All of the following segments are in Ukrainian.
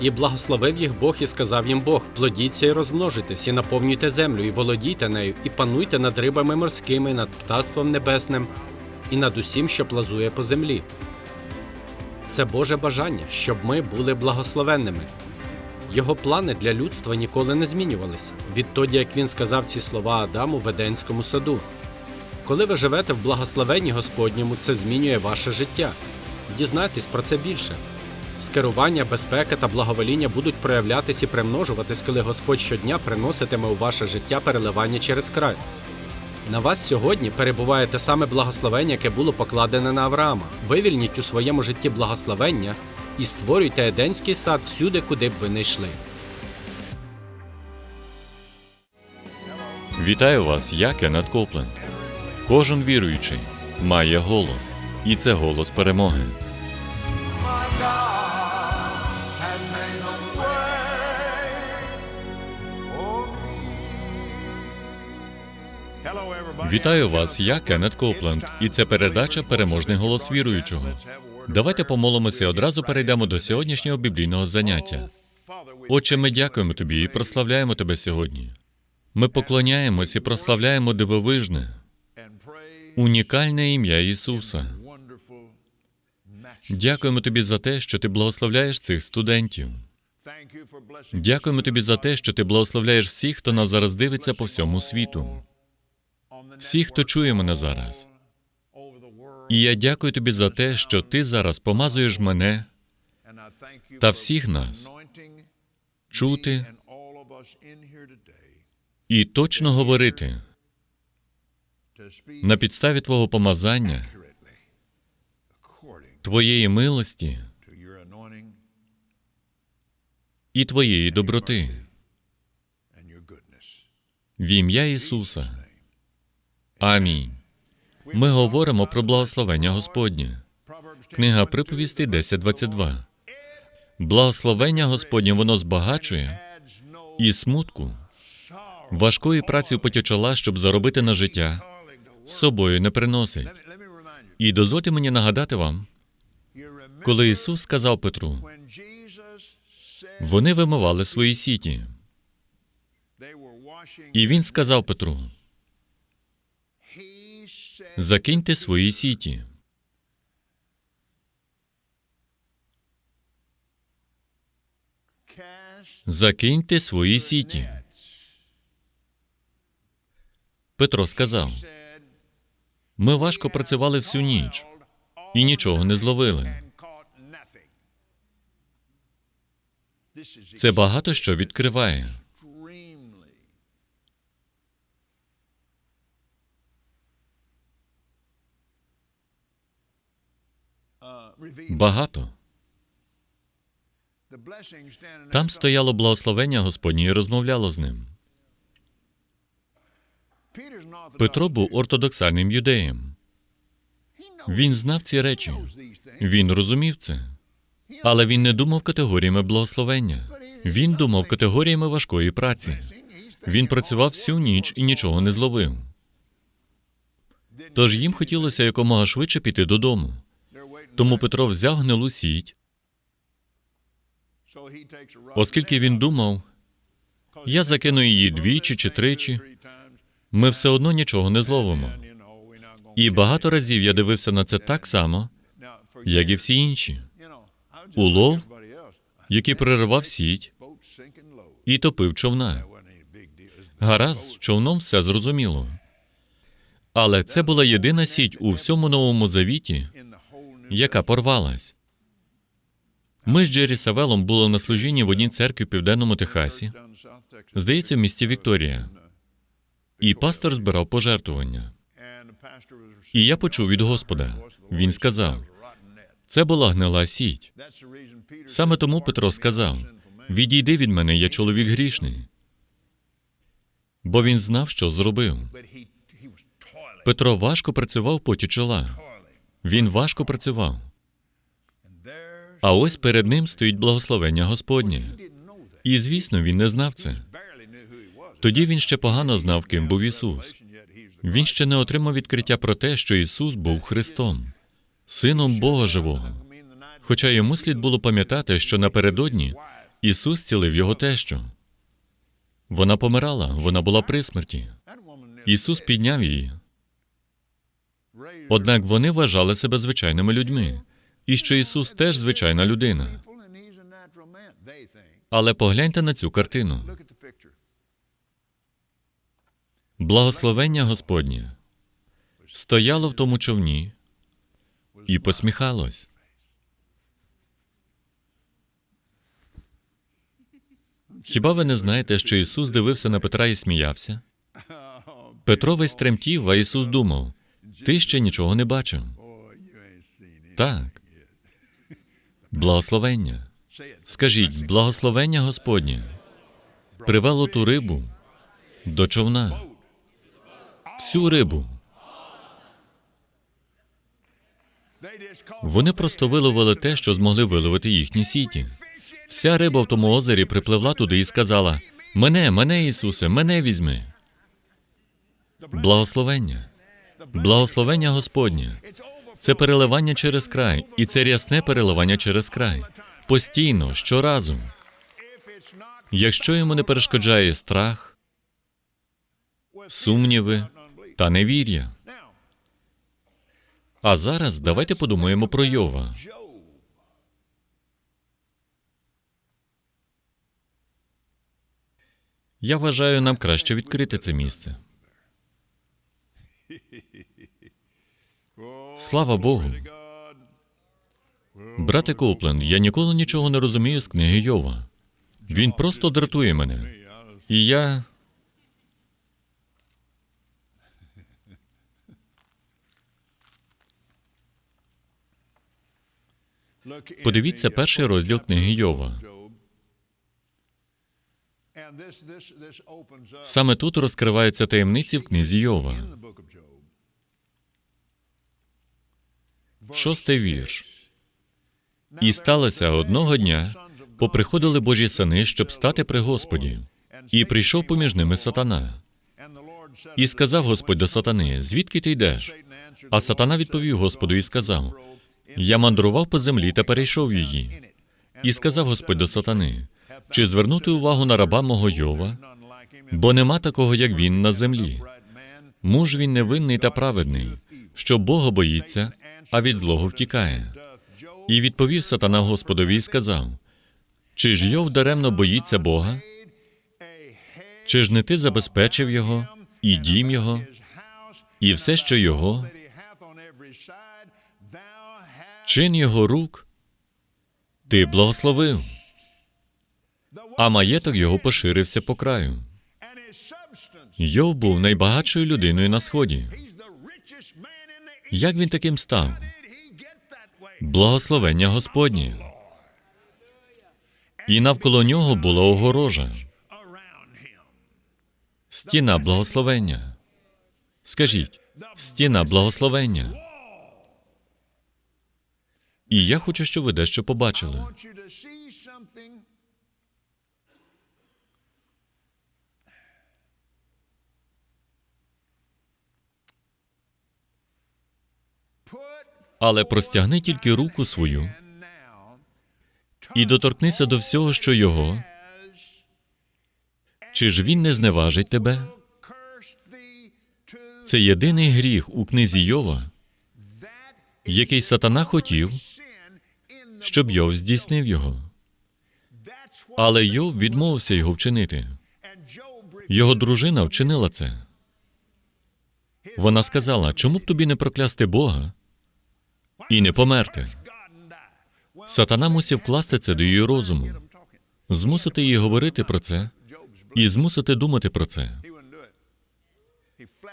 І благословив їх Бог і сказав їм Бог: плодіться і розмножитесь, і наповнюйте землю, і володійте нею, і пануйте над рибами морськими, над птаством небесним, і над усім, що плазує по землі. Це Боже бажання, щоб ми були благословенними. Його плани для людства ніколи не змінювалися відтоді, як він сказав ці слова Адаму в Еденському саду. Коли ви живете в благословенні Господньому, це змінює ваше життя. Дізнайтесь про це більше. Скерування, безпека та благовоління будуть проявлятись і примножуватись, коли Господь щодня приноситиме у ваше життя переливання через край. На вас сьогодні перебуває те саме благословення, яке було покладене на Авраама. Вивільніть у своєму житті благословення і створюйте Еденський сад всюди, куди б ви не йшли. Вітаю вас, я Кеннет Копленд. Кожен віруючий має голос, і це голос перемоги. Вітаю вас, я Кеннет Копленд, і це передача Переможний голос віруючого. Давайте помолимося і одразу перейдемо до сьогоднішнього біблійного заняття. Отче, ми дякуємо тобі і прославляємо тебе сьогодні. Ми поклоняємось і прославляємо дивовижне, унікальне ім'я Ісуса. Дякуємо тобі за те, що ти благословляєш цих студентів. Дякуємо тобі за те, що ти благословляєш всіх, хто нас зараз дивиться по всьому світу, всіх, хто чує мене зараз. І я дякую тобі за те, що ти зараз помазуєш мене та всіх нас чути і точно говорити на підставі твого помазання, твоєї милості і твоєї доброти в ім'я Ісуса. Амінь. Ми говоримо про благословення Господнє. Книга приповісти 10.22. Благословення Господнє воно збагачує і смутку, важкої праці чола, щоб заробити на життя, з собою не приносить. І дозвольте мені нагадати вам, коли Ісус сказав Петру, вони вимивали свої сіті. І Він сказав Петру: закиньте свої сіті. Закиньте свої сіті. Петро сказав: Ми важко працювали всю ніч і нічого не зловили. Це багато що відкриває. Багато. Там стояло благословення Господнє і розмовляло з ним. Петро був ортодоксальним юдеєм. Він знав ці речі. Він розумів це. Але він не думав категоріями благословення. Він думав категоріями важкої праці. Він працював всю ніч і нічого не зловив. Тож їм хотілося якомога швидше піти додому. Тому Петро взяв гнилу сіть, оскільки він думав, я закину її двічі чи тричі, ми все одно нічого не зловимо. І багато разів я дивився на це так само, як і всі інші. Улов, який переривав сіть і топив човна. Гаразд, з човном все зрозуміло. Але це була єдина сіть у всьому новому завіті, яка порвалась. Ми з Джері Савелом були на служінні в одній церкві в південному Техасі, здається, в місті Вікторія. І пастор збирав пожертвування. І я почув від Господа. Він сказав: це була гнила сіть. Саме тому Петро сказав: Відійди від мене, я чоловік грішний. Бо він знав, що зробив. Петро важко працював поті чола. Він важко працював. А ось перед ним стоїть благословення Господнє. І звісно, він не знав це. Тоді він ще погано знав, ким був Ісус. Він ще не отримав відкриття про те, що Ісус був Христом, Сином Бога Живого. Хоча йому слід було пам'ятати, що напередодні Ісус зцілив його тещу. Вона помирала, вона була при смерті. Ісус підняв її. Однак вони вважали себе звичайними людьми, і що Ісус теж звичайна людина. Але погляньте на цю картину. Благословення Господнє стояло в тому човні і посміхалось. Хіба ви не знаєте, що Ісус дивився на Петра і сміявся? Петро весь тремтів, а Ісус думав: ти ще нічого не бачив. Так. Благословення. Скажіть, благословення Господнє привело ту рибу до човна. Всю рибу. Вони просто виловили те, що змогли виловити їхні сіті. Вся риба в тому озері припливла туди і сказала: Мене, мене, Ісусе, мене візьми. Благословення. Благословення Господнє. Це переливання через край, і це рясне переливання через край. Постійно, щоразу. Якщо йому не перешкоджає страх, сумніви та невір'я. А зараз давайте подумаємо про Йова. Я вважаю, нам краще відкрити це місце. Слава Богу. Брате Копленд, я ніколи нічого не розумію з книги Йова. Він просто дратує мене. І я. Подивіться перший розділ книги Йова. Саме тут розкриваються таємниці в книзі Йова. Шостий вірш. І сталося одного дня, поприходили Божі сини, щоб стати при Господі, і прийшов поміж ними сатана. І сказав Господь до сатани: Звідки ти йдеш? А сатана відповів Господу і сказав: Я мандрував по землі та перейшов її. І сказав Господь до сатани: Чи звернути увагу на раба мого Йова? Бо нема такого, як він на землі. Муж він невинний та праведний, що Бога боїться, а від злого втікає. І відповів сатана Господові і сказав: Чи ж Йов даремно боїться Бога? Чи ж не ти забезпечив його, і дім його, і все, що його, чин його рук, ти благословив, а маєток його поширився по краю. Йов був найбагатшою людиною на сході. Як він таким став? Благословення Господнє. І навколо нього була огорожа, стіна благословення. Скажіть, стіна благословення. І я хочу, щоб ви дещо побачили. Але простягни тільки руку свою і доторкнися до всього, що його. Чи ж він не зневажить тебе? Це єдиний гріх у книзі Йова, який сатана хотів, щоб Йов здійснив його. Але Йов відмовився його вчинити. Його дружина вчинила це. Вона сказала: чому б тобі не проклясти Бога і не померти? Сатана мусив вкласти це до її розуму, змусити її говорити про це і змусити думати про це.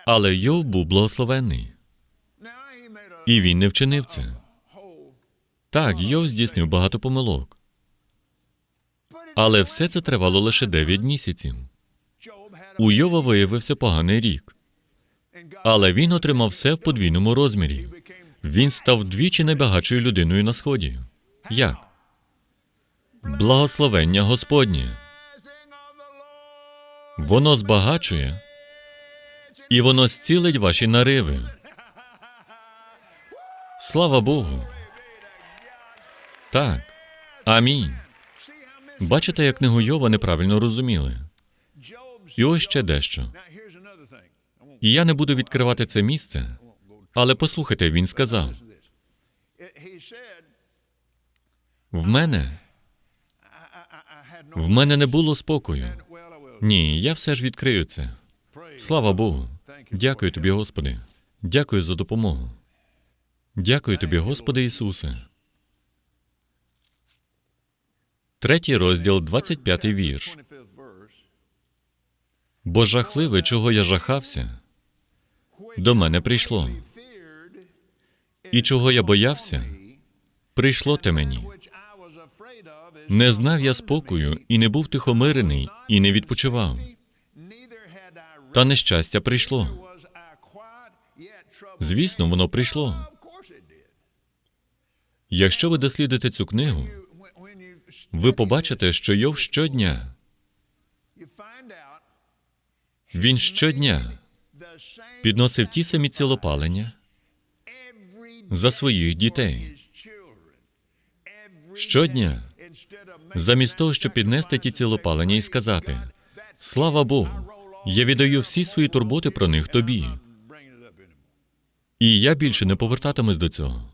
Але Йов був благословенний, і він не вчинив це. Так, Йов здійснив багато помилок. Але все це тривало лише 9 місяців. У Йова виявився поганий рік, але він отримав все в подвійному розмірі. Він став двічі найбагатшою людиною на сході. Як? Благословення Господнє. Воно збагачує, і воно зцілить ваші нариви. Слава Богу. Так. Амінь. Бачите, як книгу Йова неправильно розуміли. І ось ще дещо. І я не буду відкривати це місце, але послухайте, він сказав: в мене, в мене не було спокою. Ні, я все ж відкрию це. Слава Богу. Дякую тобі, Господи. Дякую за допомогу. Дякую тобі, Господи Ісусе. Третій розділ, 25 вірш. Бо жахливе, чого я жахався, до мене прийшло. І чого я боявся, прийшло те мені. Не знав я спокою, і не був тихомирений, і не відпочивав. Та нещастя прийшло. Звісно, воно прийшло. Якщо ви дослідите цю книгу, ви побачите, що Йов щодня, він щодня підносив ті самі цілопалення за своїх дітей. Щодня, замість того, щоб піднести ті цілопалення і сказати: Слава Богу, я віддаю всі свої турботи про них тобі. І я більше не повертатимусь до цього,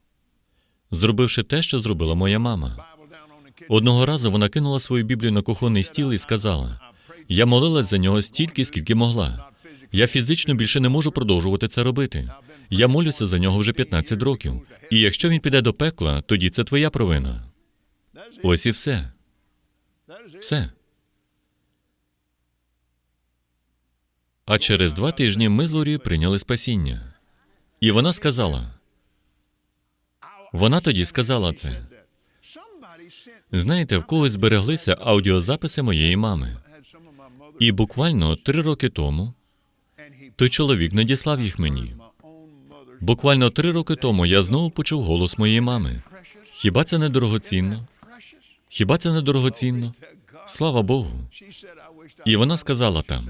зробивши те, що зробила моя мама. Одного разу вона кинула свою Біблію на кухонний стіл і сказала: Я молилась за нього стільки, скільки могла. Я фізично більше не можу продовжувати це робити. Я молюся за нього вже 15 років. І якщо він піде до пекла, тоді це твоя провина. Ось і все. Все. А через два тижні ми з Лорією прийняли спасіння. І вона сказала: вона тоді сказала це. Знаєте, в когось збереглися аудіозаписи моєї мами. І буквально три роки тому той чоловік надіслав їх мені. Буквально три роки тому я знову почув голос моєї мами. Хіба це не дорогоцінно? Хіба це не дорогоцінно? Слава Богу. І вона сказала там: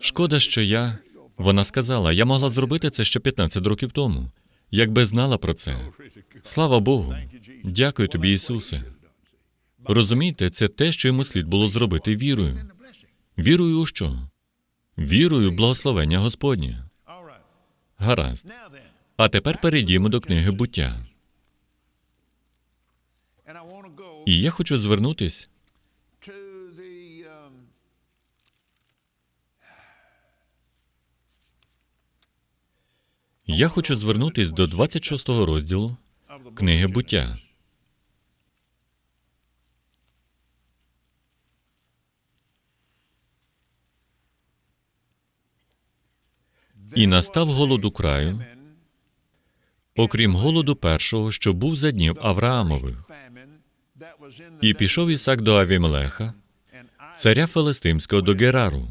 шкода, що я. Вона сказала, я могла зробити це ще 15 років тому, якби знала про це. Слава Богу. Дякую тобі, Ісусе. Розумієте, це те, що йому слід було зробити вірою. Вірою у що? Вірою в благословення Господнє. Гаразд. А тепер перейдімо до книги буття. І я хочу звернутись Я хочу звернутись до 26 розділу книги буття. І настав голод у краю, окрім голоду першого, що був за днів Авраамових. І пішов Ісак до Авімелеха, царя Филистимського до Герару.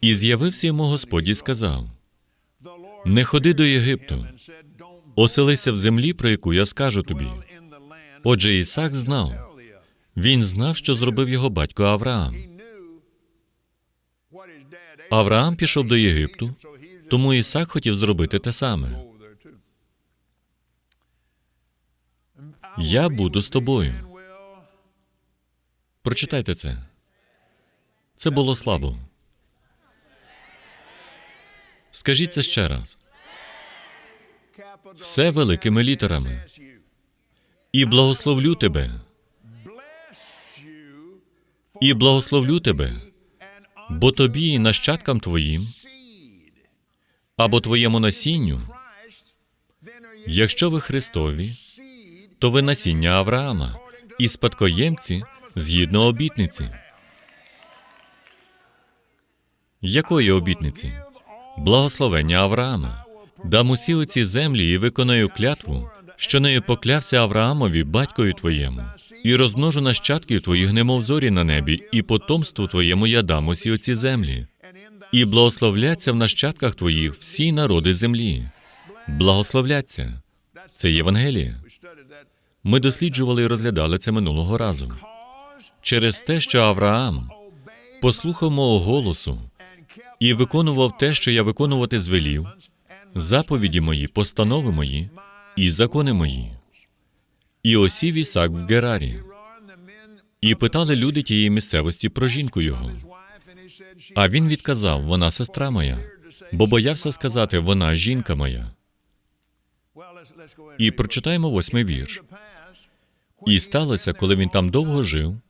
І з'явився йому Господь і сказав: Не ходи до Єгипту, оселися в землі, про яку я скажу тобі. Отже, Ісак знав, він знав, що зробив його батько Авраам. Авраам пішов до Єгипту, тому Ісак хотів зробити те саме. Я буду з тобою. Прочитайте це. Це було слабо. Скажіть це ще раз. Все великими літерами. І благословлю тебе. І благословлю тебе, бо тобі і нащадкам твоїм, або твоєму насінню, якщо ви Христові, то ви насіння Авраама і спадкоємці згідно обітниці. Якої обітниці? Благословення Авраама. Дам усі оці землі і виконаю клятву, що нею поклявся Авраамові, батькою твоєму, і розмножу нащадків твоїх, немов зорі на небі, і потомству твоєму я дам усі оці землі, і благословляться в нащадках твоїх всі народи землі. Благословляться. Це Євангеліє. Ми досліджували і розглядали це минулого разу. Через те, що Авраам послухав мого голосу і виконував те, що я виконувати звелів, заповіді мої, постанови мої і закони мої. І осів Ісак в Герарі. І питали люди тієї місцевості про жінку його. А він відказав: вона сестра моя, бо боявся сказати, вона жінка моя. І прочитаємо восьмий вірш. І сталося, коли він там довго жив,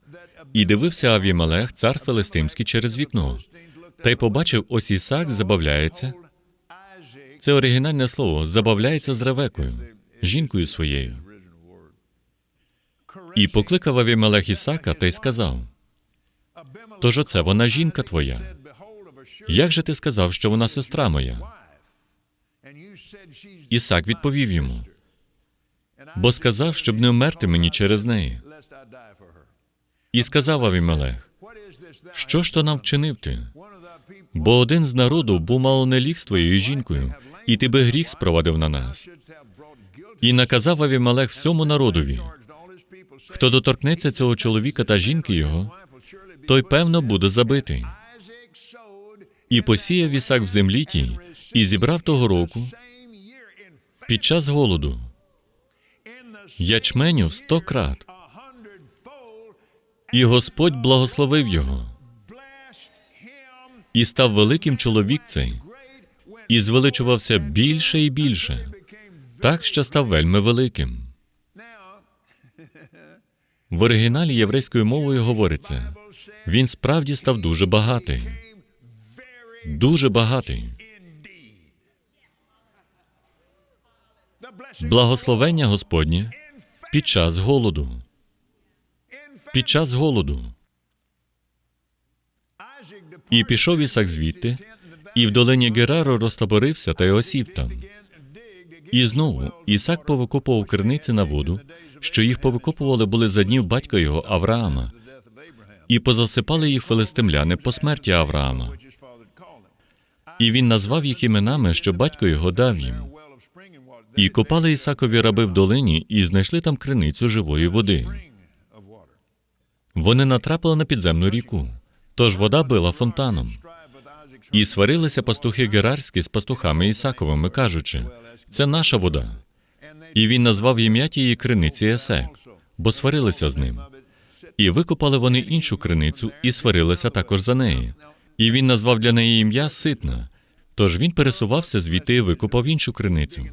і дивився Авімелех, цар Филистимський, через вікно, та й побачив, ось Ісак забавляється. Це оригінальне слово забавляється з Ревекою, жінкою своєю. І покликав Авімелех Ісака та й сказав: Тож оце вона жінка твоя. Як же ти сказав, що вона сестра моя? Ісак відповів йому: бо сказав, щоб не вмерти мені через неї. І сказав Авімелех: Що ж то нам вчинив ти? Бо один з народу був мало не ліг з твоєю жінкою, і ти би гріх спровадив на нас. І наказав Авімелех всьому народові: хто доторкнеться цього чоловіка та жінки його, той певно буде забитий. І посіяв Ісак в землі тій, і зібрав того року під час голоду ячменю в сто крат. І Господь благословив його, і став великим чоловік цей, і звеличувався більше і більше, так що став вельми великим. В оригіналі єврейською мовою говориться: він справді став дуже багатий. Дуже багатий. Благословення Господнє під час голоду. Під час голоду. І пішов Ісак звідти, і в долині Гераро розтопорився та й осів там. І знову Ісак повикопував криниці на воду, що їх повикопували були за днів батька його Авраама, і позасипали їх филистимляни по смерті Авраама. І він назвав їх іменами, що батько його дав їм. І копали Ісакові раби в долині, і знайшли там криницю живої води. Вони натрапили на підземну ріку, тож вода била фонтаном. І сварилися пастухи герарські з пастухами Ісаковими, кажучи, це наша вода. І він назвав ім'я тієї криниці Есек, бо сварилися з ним. І викопали вони іншу криницю і сварилися також за неї. І він назвав для неї ім'я Ситна. Тож він пересувався звідти і викопав іншу криницю.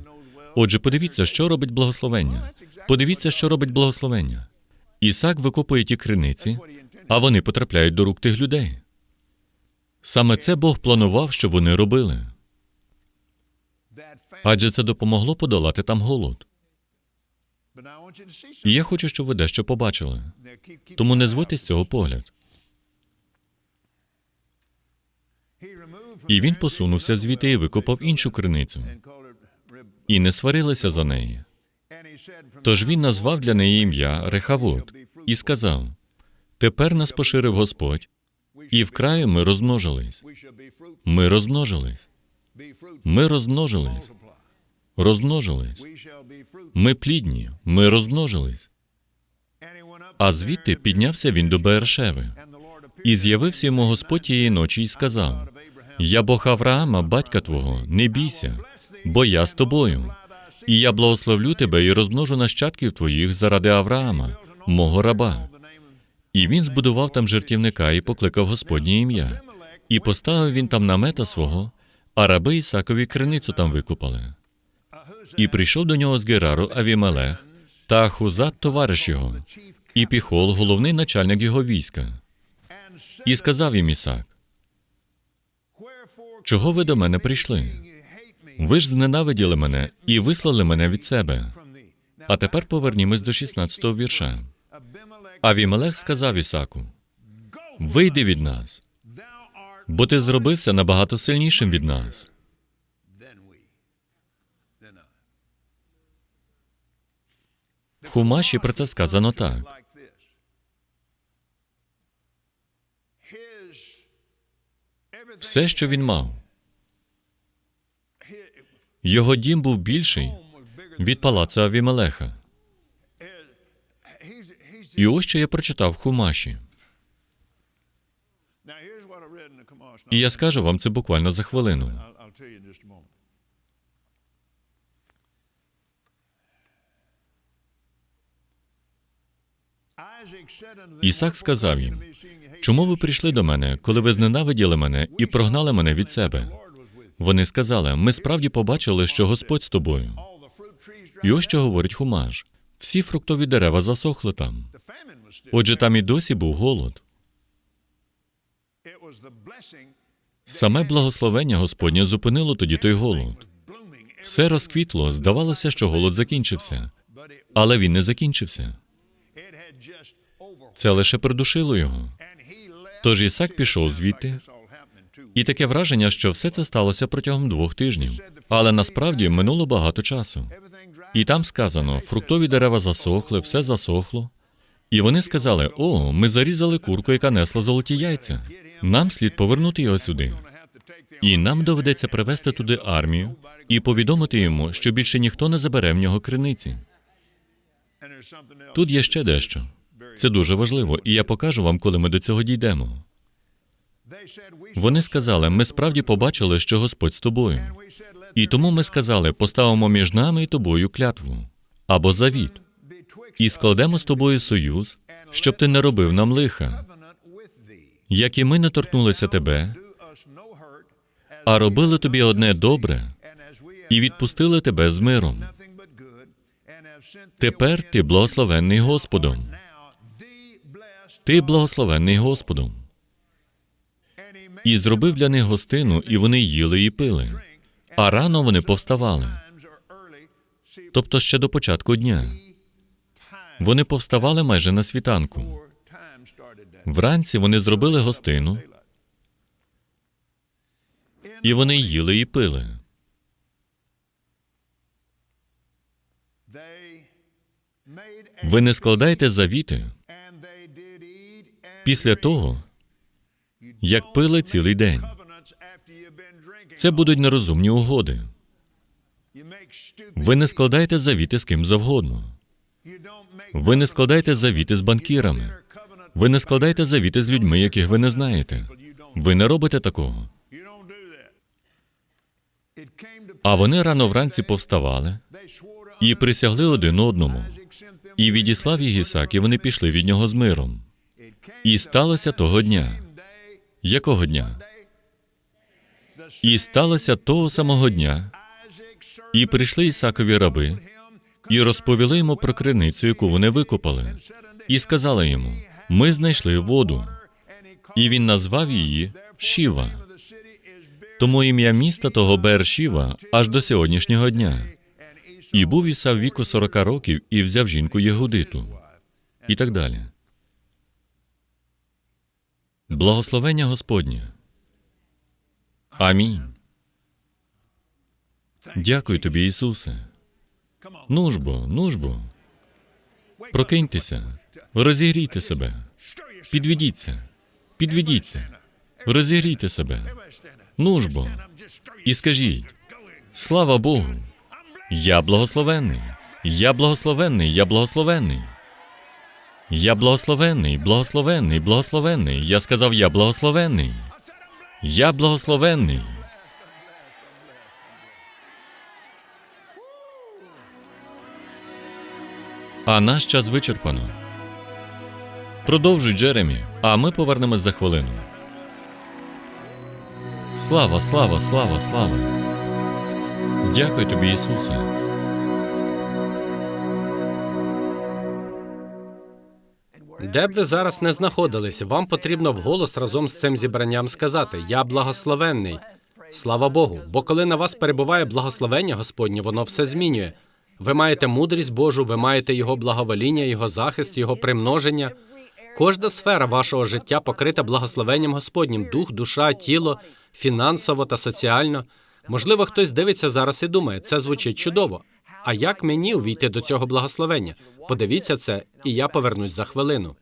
Отже, подивіться, що робить благословення. Подивіться, що робить благословення. Ісак викопує ті криниці, а вони потрапляють до рук тих людей. Саме це Бог планував, щоб вони робили. Адже це допомогло подолати там голод. І я хочу, щоб ви дещо побачили. Тому не зводьте з цього погляд. І він посунувся звідти і викопав іншу криницю, і не сварилися за неї. Тож він назвав для неї ім'я Рехавод і сказав: Тепер нас поширив Господь, і вкраю ми розмножились. Ми розмножились. Ми розмножились. Розмножились. Ми плідні, ми розмножились. А звідти піднявся він до Бершеви. І з'явився йому Господь тієї ночі і сказав: Я Бог Авраама, батька твого, не бійся, бо я з тобою. І я благословлю тебе і розмножу нащадків твоїх заради Авраама, мого раба. І він збудував там жертівника і покликав Господнє ім'я. І поставив він там намета свого, а раби Ісакові криницю там викупали. І прийшов до нього з Герару Авімелех та Ахузат, товариш його, і Піхол, головний начальник його війська. І сказав їм Ісак, чого ви до мене прийшли? Ви ж зненавиділи мене і вислали мене від себе. А тепер повернімось до 16-го вірша. Авімелех сказав Ісаку: Вийди від нас, бо ти зробився набагато сильнішим від нас. В Хумаші про це сказано так. Все, що він мав, його дім був більший від палацу Авімелеха. І ось що я прочитав в Хумаші. І я скажу вам це буквально за хвилину. Ісак сказав їм: Чому ви прийшли до мене, коли ви зненавиділи мене і прогнали мене від себе? Вони сказали: Ми справді побачили, що Господь з тобою. І ось що говорить Хумаш: всі фруктові дерева засохли там. Отже, там і досі був голод. Саме благословення Господнє зупинило тоді той голод. Все розквітло, здавалося, що голод закінчився, але він не закінчився. Це лише придушило його. Тож Ісак пішов звідти, і таке враження, що все це сталося протягом двох тижнів. Але насправді минуло багато часу. І там сказано: фруктові дерева засохли, все засохло. І вони сказали: О, ми зарізали курку, яка несла золоті яйця. Нам слід повернути його сюди. І нам доведеться привезти туди армію і повідомити йому, що більше ніхто не забере в нього криниці. Тут є ще дещо. Це дуже важливо, і я покажу вам, коли ми до цього дійдемо. Вони сказали: ми справді побачили, що Господь з тобою. І тому ми сказали: поставимо між нами і тобою клятву або завіт, і складемо з тобою союз, щоб ти не робив нам лиха, як і ми не торкнулися тебе, а робили тобі одне добре і відпустили тебе з миром. Тепер ти благословенний Господом. Ти благословенний Господом. І зробив для них гостину, і вони їли і пили. А рано вони повставали. Тобто ще до початку дня. Вони повставали майже на світанку. Вранці вони зробили гостину, і вони їли і пили. Ви не складайте завіти після того, як пили цілий день. Це будуть нерозумні угоди. Ви не складайте завіти з ким завгодно. Ви не складайте завіти з банкірами. Ви не складайте завіти з людьми, яких ви не знаєте. Ви не робите такого. А вони рано вранці повставали і присягли один одному. І відіслав їх Ісак, і вони пішли від нього з миром. І сталося того дня. Якого дня? І сталося того самого дня, і прийшли Ісакові раби, і розповіли йому про криницю, яку вони викопали, і сказали йому: Ми знайшли воду. І він назвав її Шіва. Тому ім'я міста того Бершіва аж до сьогоднішнього дня. І був Ісав віку сорока років і взяв жінку Єгудиту. І так далі. Благословення Господнє. Амінь. Дякую тобі, Ісусе. Нужбо, нужбо. Прокиньтеся, розігрійте себе, підведіться, підведіться, розігрійте себе. Нужбо. І скажіть: слава Богу! Я благословенний, я благословенний, я благословенний. Я благословенний, благословенний, благословенний. Я сказав, я благословенний. Я благословенний. А наш час вичерпано. Продовжуй, Джеремі, а ми повернемось за хвилину. Слава, слава, слава, слава. Дякую тобі, Ісусе. Де б ви зараз не знаходились, вам потрібно вголос разом з цим зібранням сказати: Я благословенний. Слава Богу, бо коли на вас перебуває благословення Господнє, воно все змінює. Ви маєте мудрість Божу, ви маєте його благовоління, його захист, його примноження. Кожна сфера вашого життя покрита благословенням Господнім: дух, душа, тіло, фінансово та соціально. Можливо, хтось дивиться зараз і думає, це звучить чудово. А як мені увійти до цього благословення? Подивіться це, і я повернусь за хвилину.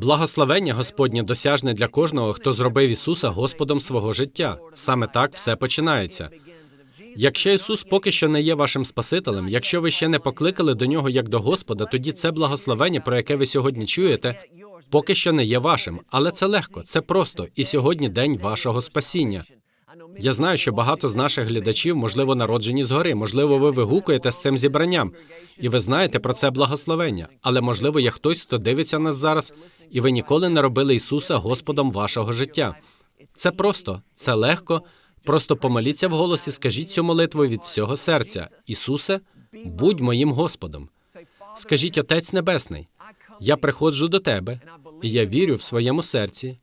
Благословення Господнє досяжне для кожного, хто зробив Ісуса Господом свого життя. Саме так все починається. Якщо Ісус поки що не є вашим Спасителем, якщо ви ще не покликали до нього як до Господа, тоді це благословення, про яке ви сьогодні чуєте, поки що не є вашим. Але це легко, це просто. І сьогодні день вашого спасіння. Я знаю, що багато з наших глядачів, можливо, народжені згори, можливо, ви вигукуєте з цим зібранням, і ви знаєте про це благословення. Але можливо, є хтось, хто дивиться нас зараз, і ви ніколи не робили Ісуса Господом вашого життя. Це просто, це легко. Просто помоліться в голосі, скажіть цю молитву від всього серця. Ісусе, будь моїм Господом. Скажіть, Отець Небесний, я приходжу до тебе, і я вірю в своєму серці,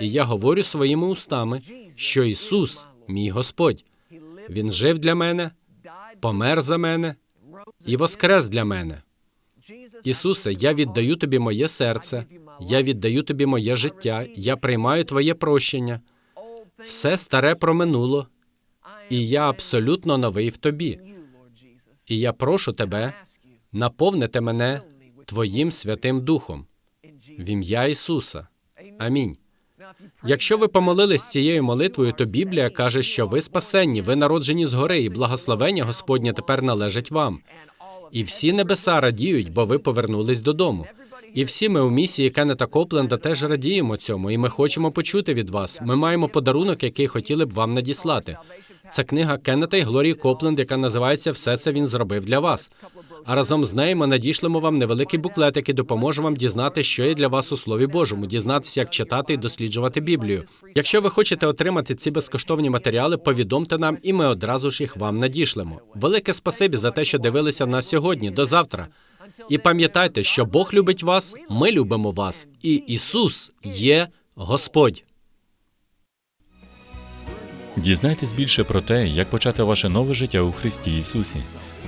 і я говорю своїми устами, що Ісус, мій Господь, Він жив для мене, помер за мене і воскрес для мене. Ісусе, я віддаю тобі моє серце, я віддаю тобі моє життя, я приймаю твоє прощення. Все старе проминуло, і я абсолютно новий в тобі. І я прошу тебе наповнити мене Твоїм Святим Духом в ім'я Ісуса. Амінь. Якщо ви помолились цією молитвою, то Біблія каже, що ви спасенні, ви народжені згори, і благословення Господнє тепер належить вам. І всі небеса радіють, бо ви повернулись додому. І всі ми у місії Кеннета Копленда теж радіємо цьому, і ми хочемо почути від вас. Ми маємо подарунок, який хотіли б вам надіслати. Це книга Кеннета і Глорії Копленд, яка називається Все це він зробив для вас. А разом з нею ми надішлемо вам невеликий буклет, який допоможе вам дізнати, що є для вас у Слові Божому, дізнатися, як читати і досліджувати Біблію. Якщо ви хочете отримати ці безкоштовні матеріали, повідомте нам, і ми одразу ж їх вам надішлемо. Велике спасибі за те, що дивилися нас сьогодні. До завтра. І пам'ятайте, що Бог любить вас, ми любимо вас, і Ісус є Господь. Дізнайтесь більше про те, як почати ваше нове життя у Христі Ісусі.